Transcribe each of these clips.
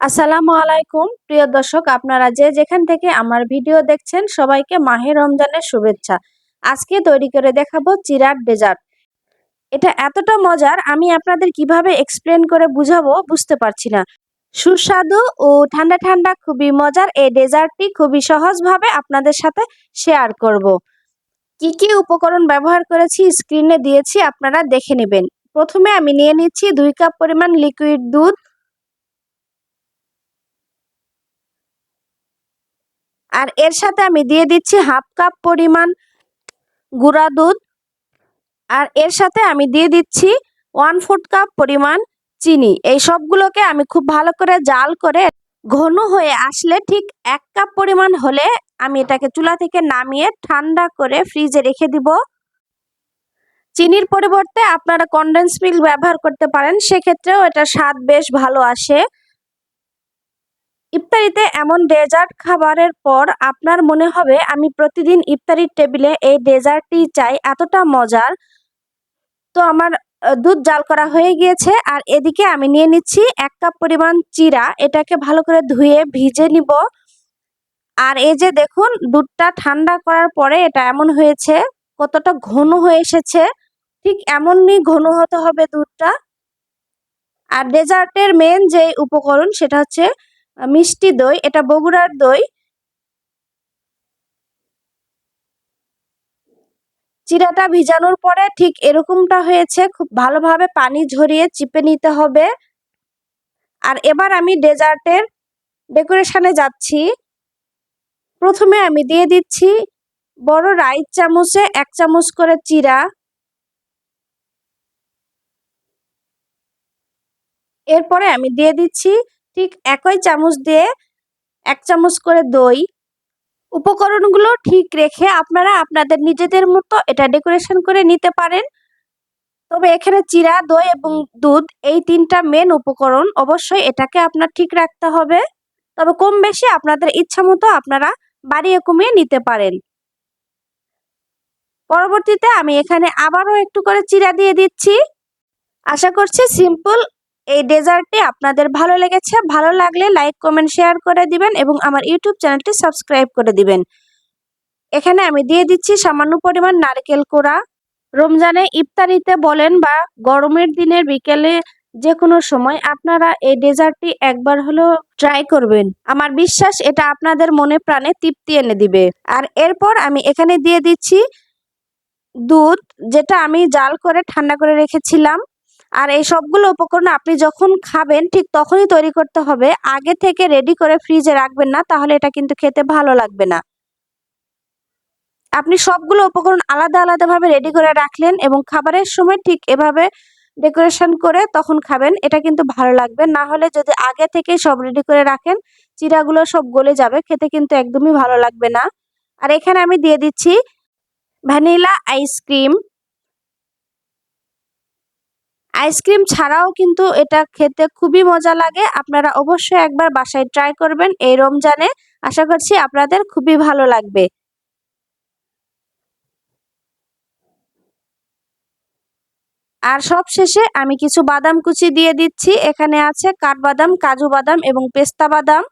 আসসালামু আলাইকুম, প্রিয় দর্শক, আপনারা যে যেখান থেকে আমার ভিডিও দেখছেন, সবাইকে মাহে রমজানের শুভেচ্ছা। আজকে তৈরি করে দেখাবো চিরার ডেজার্ট। এটা এতটা মজার, আমি আপনাদের কীভাবে এক্সপ্লেন করে বুঝাবো বুঝতে পারছি না। সুস্বাদু ও ঠান্ডা ঠান্ডা খুবই মজার এই ডেজার্টটি খুবই সহজভাবে আপনাদের সাথে শেয়ার করব। কি কি উপকরণ ব্যবহার করেছি স্ক্রিনে দিয়েছি, আপনারা দেখে নেবেন। প্রথমে আমি নিয়ে নিচ্ছি দুই কাপ পরিমাণ লিকুইড দুধ আর এর সাথে আমি দিয়ে দিচ্ছি হাফ কাপ পরিমাণ গুঁড়া দুধ। আর এর সাথে আমি দিয়ে দিচ্ছি ওয়ান ফোর্থ কাপ পরিমাণ চিনি। এই সবগুলোকে আমি খুব ভালো করে জাল করে ঘন হয়ে আসলে ঠিক এক কাপ পরিমাণ হলে আমি এটাকে চুলা থেকে নামিয়ে ঠান্ডা করে ফ্রিজে রেখে দিব। চিনির পরিবর্তে আপনারা কন্ডেন্স মিল্ক ব্যবহার করতে পারেন। সেক্ষেত্রেও এটা স্বাদ বেশ ভালো আসে। ইফতারিতে এমন ডেজার্ট খাবারের পর আপনার মনে হবে, আমি প্রতিদিন ইফতারির টেবিলে এই ডেজার্টটি চাই, এতটা মজার। তো আমার দুধ জাল করা হয়ে গিয়েছে আর এদিকে আমি নিয়ে নিচ্ছি এক কাপ পরিমাণ চিরা, এটাকে ভালো করে ধুয়ে ভিজে নিব। আর এই যে দেখুন, দুধটা ঠান্ডা করার পরে এটা এমন হয়েছে, কতটা ঘন হয়ে এসেছে। ঠিক এমনই ঘন হতে হবে দুধটা। আর ডেজার্টের মেন যে উপকরণ সেটা হচ্ছে মিষ্টি দই, এটা বগুড়ার দই। চিরাটা ভিজানোর পরে ঠিক এরকমটা হয়েছে, খুব ভালোভাবে পানি ঝরিয়ে চিপে নিতে হবে। আর এবার আমি ডেজার্টের ডেকোরেশনে যাচ্ছি। প্রথমে আমি দিয়ে দিচ্ছি বড় রাইস চামচে এক চামচ করে চিরা। এরপরে আমি দিয়ে দিচ্ছি ঠিক একই চামচ দিয়ে এক চামচ করে দই উপকরণগুলো ঠিক রেখে আপনারা আপনাদের নিজেদের মতো এটা ডেকোরেশন করে নিতে পারেন। তবে এখানে চিরা, দই এবং দুধ এই তিনটা মেন উপকরণ অবশ্যই এটাকে আপনার ঠিক রাখতে হবে। তবে কম বেশি আপনাদের ইচ্ছা মতো আপনারা বাড়িয়ে কমিয়ে নিতে পারেন। পরবর্তীতে আমি এখানে আবারও একটু করে চিরা দিয়ে দিচ্ছি। আশা করছি সিম্পল এই ডেজার্টটি আপনাদের ভালো লেগেছে, ভালো লাগলে লাইক, কমেন্ট, শেয়ার করে দিবেন এবং আমার ইউটিউব চ্যানেলটি সাবস্ক্রাইব করে দিবেন। এখানে আমি দিয়ে দিচ্ছি সামান্য পরিমাণ নারকেল কোড়া। রমজানে ইফতারিতে বলেন বা গরমের দিনের বিকেলে যে কোনো সময় আপনারা এই ডেজার্টটি একবার হলেও ট্রাই করবেন। আমার বিশ্বাস এটা আপনাদের মনে প্রাণে তৃপ্তি এনে দিবে। আর এরপর আমি এখানে দিয়ে দিচ্ছি দুধ, যেটা আমি জাল করে ঠান্ডা করে রেখেছিলাম। আর এই সবগুলো উপকরণ আপনি যখন খাবেন, ঠিক তখনই তৈরি করতে হবে। আগে থেকে রেডি করে ফ্রিজে রাখবেন না, তাহলে এটা কিন্তু খেতে ভালো লাগবে না। আপনি সবগুলো উপকরণ আলাদা আলাদাভাবে রেডি করে রাখলেন এবং খাবারের সময় ঠিক এভাবে ডেকোরেশন করে তখন খাবেন, এটা কিন্তু ভালো লাগবে। না হলে যদি আগে থেকে সব রেডি করে রাখেন, চিরাগুলো সব গলে যাবে, খেতে কিন্তু একদমই ভালো লাগবে না। আর এখানে আমি দিয়ে দিচ্ছি ভ্যানিলা আইসক্রিম। আইসক্রিম ছাড়াও কিন্তু এটা খেতে খুবই মজা লাগে। আপনারা অবশ্যই একবার বাসায় ট্রাই করবেন এই রমজানে। আশা করছি আপনাদের খুবই ভালো লাগবে। আর সব শেষে আমি কিছু বাদাম কুচি দিয়ে দিচ্ছি। এখানে আছে কাঠবাদাম, কাজু বাদাম এবং পেস্তা বাদাম।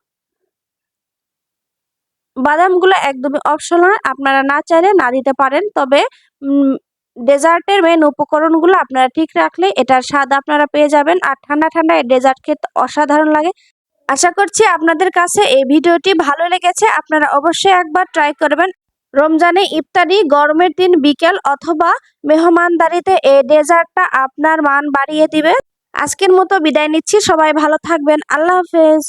বাদামগুলো একদমই অপশনাল আপনারা না চাইলে না দিতে পারেন। তবে ডেজার্টের মেন উপকরণগুলো আপনারা ঠিক রাখলে এটার স্বাদ আপনারা পেয়ে যাবেন আর ঠান্ডা ঠান্ডা এই ডেজার্ট খেতে অসাধারণ লাগে। আশা করছি আপনাদের কাছে এই ভিডিওটি ভালো লেগেছে, আপনারা অবশ্যই একবার ট্রাই করবেন। রমজানে ইফতারি গরমের দিন বিকেল অথবা মেহমানদারিতে এই ডেজার্টটা আপনার মান বাড়িয়ে দিবে। আজকের মতো বিদায় নিচ্ছি, সবাই ভালো থাকবেন, আল্লাহ হাফেজ।